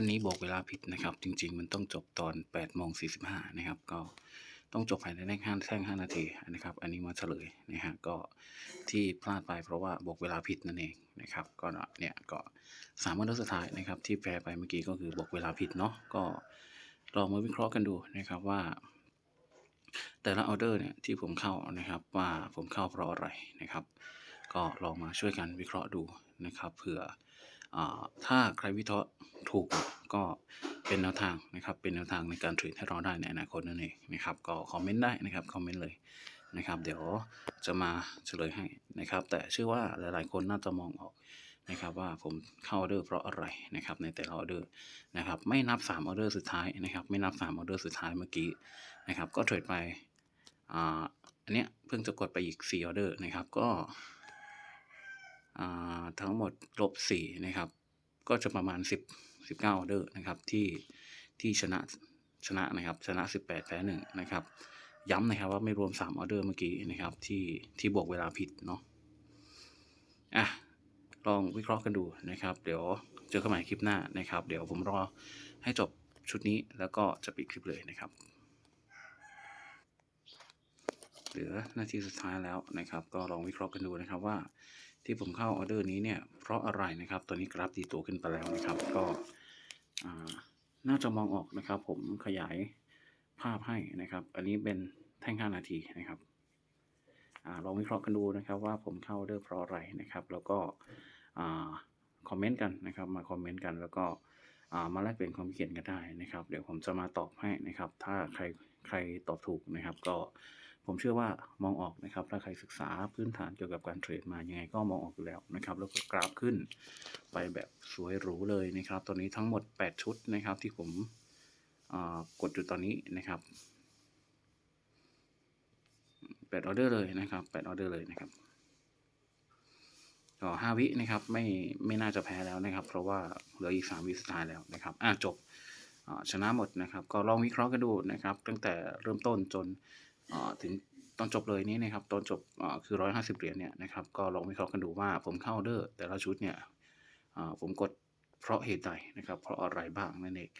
อันนี้บอกเวลาผิดนะครับ จริง ๆ มันต้องจบตอน8โมง45นะครับ ก็ต้องจบภายในแท่งแท่ง5นาทีนะครับ อันนี้มาเฉลยนะฮะก็ที่พลาดไปเพราะว่าบอกเวลาผิดนั่นเองนะครับ ก็เนี่ยก็สามออเดอสุดท้ายนะครับ ที่แปลไปเมื่อกี้ก็คือบอกเวลาผิดเนาะก็ลองมาวิเคราะห์กันดูนะครับว่า แต่ละออเดอร์เนี่ยที่ผมเข้านะครับว่าผมเข้าเพราะอะไรนะครับ ก็ลองมาช่วยกันวิเคราะห์ดูนะครับเผื่อ ถ้าใครวิเคราะห์ถูกก็เป็นแนวทางนะครับ เป็นแนวทางในการเทรดให้เราได้ในอนาคตนั่นเองนะครับ ก็คอมเมนต์ได้นะครับ คอมเมนต์เลยนะครับ เดี๋ยวจะมาเฉลยให้นะครับ แต่เชื่อว่าหลาย ๆ คนน่าจะมองออกนะครับว่าผมเข้าออเดอร์เพราะอะไรนะครับในแต่ละออเดอร์นะครับไม่นับ3ออเดอร์สุดท้ายนะครับไม่นับ3ออเดอร์สุดท้ายเมื่อกี้นะครับก็เทรดไปอ่าอันเนี้ยเพิ่งจะกดไปอีก4ออเดอร์นะครับก็ ทั้งหมดลบสี่นะครับ ก็จะประมาณ 10 19ออเดอร์นะครับที่ที่ชนะชนะนะครับชนะ 18 แพ้1นะครับ ย้ำนะครับว่าไม่รวม 3 ออเดอร์เมื่อกี้นะครับที่ที่บวกเวลาผิดเนาะอะลองวิเคราะห์กันดูนะครับ เดี๋ยวเจอกันใหม่คลิปหน้านะครับ เดี๋ยวผมรอให้จบชุดนี้แล้วก็จะปิดคลิปเลยนะครับ เหลือนาทีสุดท้ายแล้วนะครับ ก็ลองวิเคราะห์กันดูนะครับว่า ที่ผมเข้าออเดอร์นี้เนี่ยเพราะอะไรนะครับ ตอนนี้กราฟดีตัวขึ้นไปแล้วนะครับ ก็น่าจะมองออกนะครับ ผมขยายภาพให้นะครับ อันนี้เป็นแท่ง 5 นาทีนะครับอลองวิเคราะห์กันดูนะครับว่าผมเข้าออเดอร์เพราะอะไรนะครับ แล้วก็คอมเมนต์กันนะครับ มาคอมเมนต์กันแล้วก็มาแลกเปลี่ยนความคิดเห็นกันได้นะครับ เดี๋ยวผมจะมาตอบให้นะครับ ถ้าใครใครตอบถูกนะครับก็ ผมเชื่อว่ามองออกนะครับ ถ้าใครศึกษาพื้นฐานเกี่ยวกับการเทรดมายังไงก็มองออกอยู่แล้วนะครับ แล้วก็กราฟขึ้นไปแบบสวยหรูเลยนะครับ ตอนนี้ทั้งหมด 8 ชุดนะครับ ที่ผมกดอยู่ตอนนี้นะครับแปดออเดอร์เลยนะครับแปดออเดอร์เลยนะครับก็ห้าวินะครับไม่ไม่น่าจะแพ้แล้วนะครับ เพราะว่าเหลืออีกสามวิสุดท้ายแล้วนะครับ อะจบชนะหมดนะครับ ก็ลองวิเคราะห์กันดูนะครับ ตั้งแต่เริ่มต้นจน ถึงตอนจบเลยนี้นะครับตอนจบอ่าคือร้อยห้าสิบเหรียญเนี่ยนะครับก็ลองวิเคราะห์กันดูว่าผมเข้าออเดอร์แต่ละชุดเนี่ยอ่าผมกดเพราะเหตุใดนะครับเพราะอะไรบ้างนั่นเอง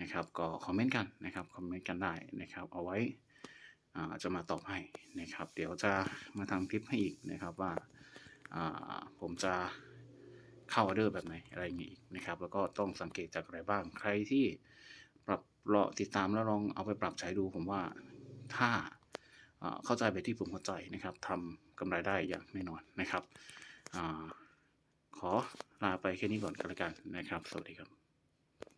นะครับก็คอมเมนต์กันนะครับคอมเมนต์กันได้นะครับ เอาไว้อ่าจะมาตอบให้นะครับ เดี๋ยวจะมาทำคลิปให้อีกนะครับว่าอ่าผมจะเข้าออเดอร์แบบไหนอะไรอย่างงี้นะครับ แล้วก็ต้องสังเกตจากอะไรบ้างใครที่ปรับรอติดตามแล้วลองเอาไปปรับใช้ดูผมว่าถ้า เข้าใจแบบที่ผมเข้าใจนะครับทำกำไรได้อย่างแน่นอนนะครับอขอลาไปแค่นี้ก่อนกันละกันนะครับ สวัสดีครับ